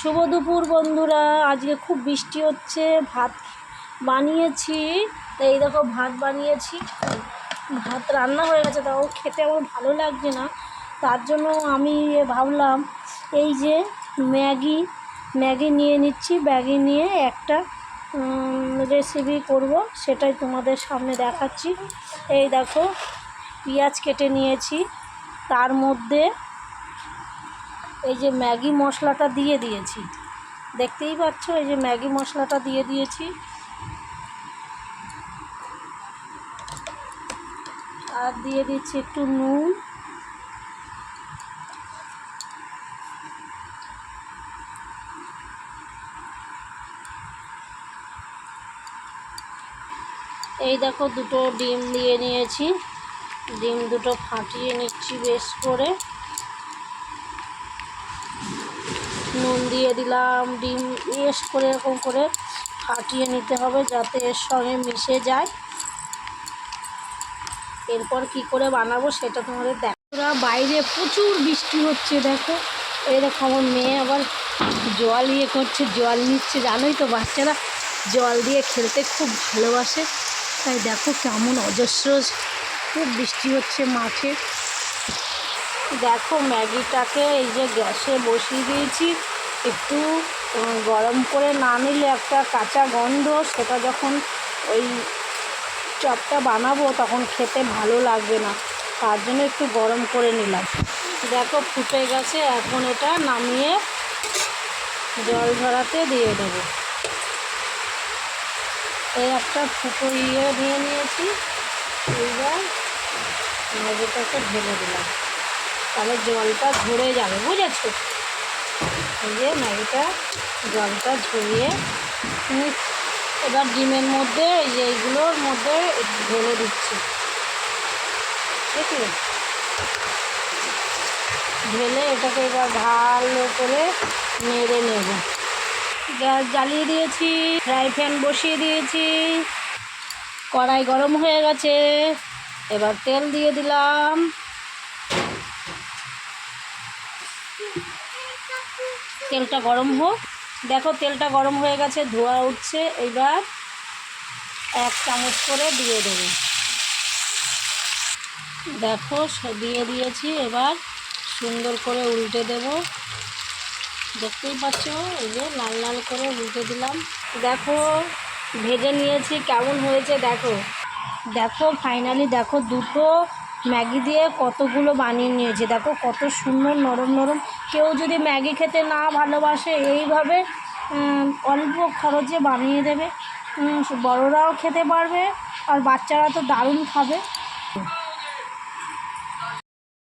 শুভ দুপুর বন্ধুরা। আজকে খুব বৃষ্টি হচ্ছে, ভাত বানিয়েছি। এই দেখো, ভাত বানিয়েছি। ভাত রান্না হয়ে গেছে, তাও খেতে আমার ভালো লাগছে না। তার জন্য আমি ভাবলাম, এই যে ম্যাগি ম্যাগি নিয়ে নিচ্ছি। ব্যাগি নিয়ে একটা রেসিপি করব, সেটাই তোমাদের সামনে দেখাচ্ছি। এই দেখো, পেঁয়াজ কেটে নিয়েছি। তার মধ্যে এই যে ম্যাগি মশলাটা দিয়ে দিয়েছি। দেখতেই পাচ্ছ, এই যে ম্যাগি মশলাটা দিয়ে দিয়েছি। আর দিয়ে দিচ্ছি একটু নুন। এই দেখো, দুটো ডিম দিয়ে নিয়েছি। ডিম দুটো ফাটিয়ে নিচ্ছি বেশ করে নুন দিয়ে দিলাম, ডিম বেশ করে এরকম করে ফাটিয়ে নিতে হবে যাতে এর সঙ্গে মিশে যায়। এরপর কি করে বানাবো সেটা তোমাদের দেখো বাইরে প্রচুর বৃষ্টি হচ্ছে, দেখো। দেখো, আমার মেয়ে আবার জল ইয়ে করছে, জল নিচ্ছে, জানোই তো বাচ্চারা। জল দিয়ে খেলতে খুব ভালোবাসে। তাই দেখো কেমন অজস্র খুব বৃষ্টি হচ্ছে মাঠে। দেখো ম্যাগিটাকে এই যে গ্যাসে বসিয়ে দিয়েছি। একটু গরম করে না নিলে একটা কাঁচা গন্ধ, সেটা যখন ওই চপটা বানাবো তখন খেতে ভালো লাগবে না। তার জন্য একটু গরম করে নিলাম। দেখো ফুটে গেছে, এখন এটা নামিয়ে জল ঝরাতে দিয়ে দেবো। এই একটা ফুটো ইয়ে নিয়ে নিয়েছি, এইবার ম্যাগিটাকে ঢেলে দিলাম। তাহলে জলটা ঝরে যাবে, বুঝেছ? এই ম্যাগিটা জলটা ঝরিয়ে এবার ডিমের মধ্যে এই যে এইগুলোর মধ্যে ঢেলে দিচ্ছি। দেখলে? ঢেলে এটাকে এবার ভালো করে নেড়ে নেব। গ্যাস জ্বালিয়ে দিয়েছি, ফ্রাই প্যান বসিয়ে দিয়েছি, কড়াই গরম হয়ে গেছে। এবার তেল দিয়ে দিলাম। তেলটা গরম হোক। দেখো, তেলটা গরম হয়ে গেছে, ধোয়া উঠছে। এবার এক চামচ করে দিয়ে দেবো। দেখো দিয়ে দিয়েছি। এবার সুন্দর করে উল্টে দেব। দেখতেই পাচ্ছ? এই যে লাল লাল করে উল্টে দিলাম। দেখো, ভেজে নিয়েছি। কেমন হয়েছে দেখো? দেখো ফাইনালি দেখো, দুটো ম্যাগি দিয়ে কতগুলো বানিয়ে নিয়েছে। দেখো কত সুন্দর, নরম নরম। কেউ যদি ম্যাগি খেতে না ভালোবাসে, এইভাবে অল্প খরচে বানিয়ে দেবে। বড়রাও খেতে পারবে, আর বাচ্চারা তো দারুণ খাবে।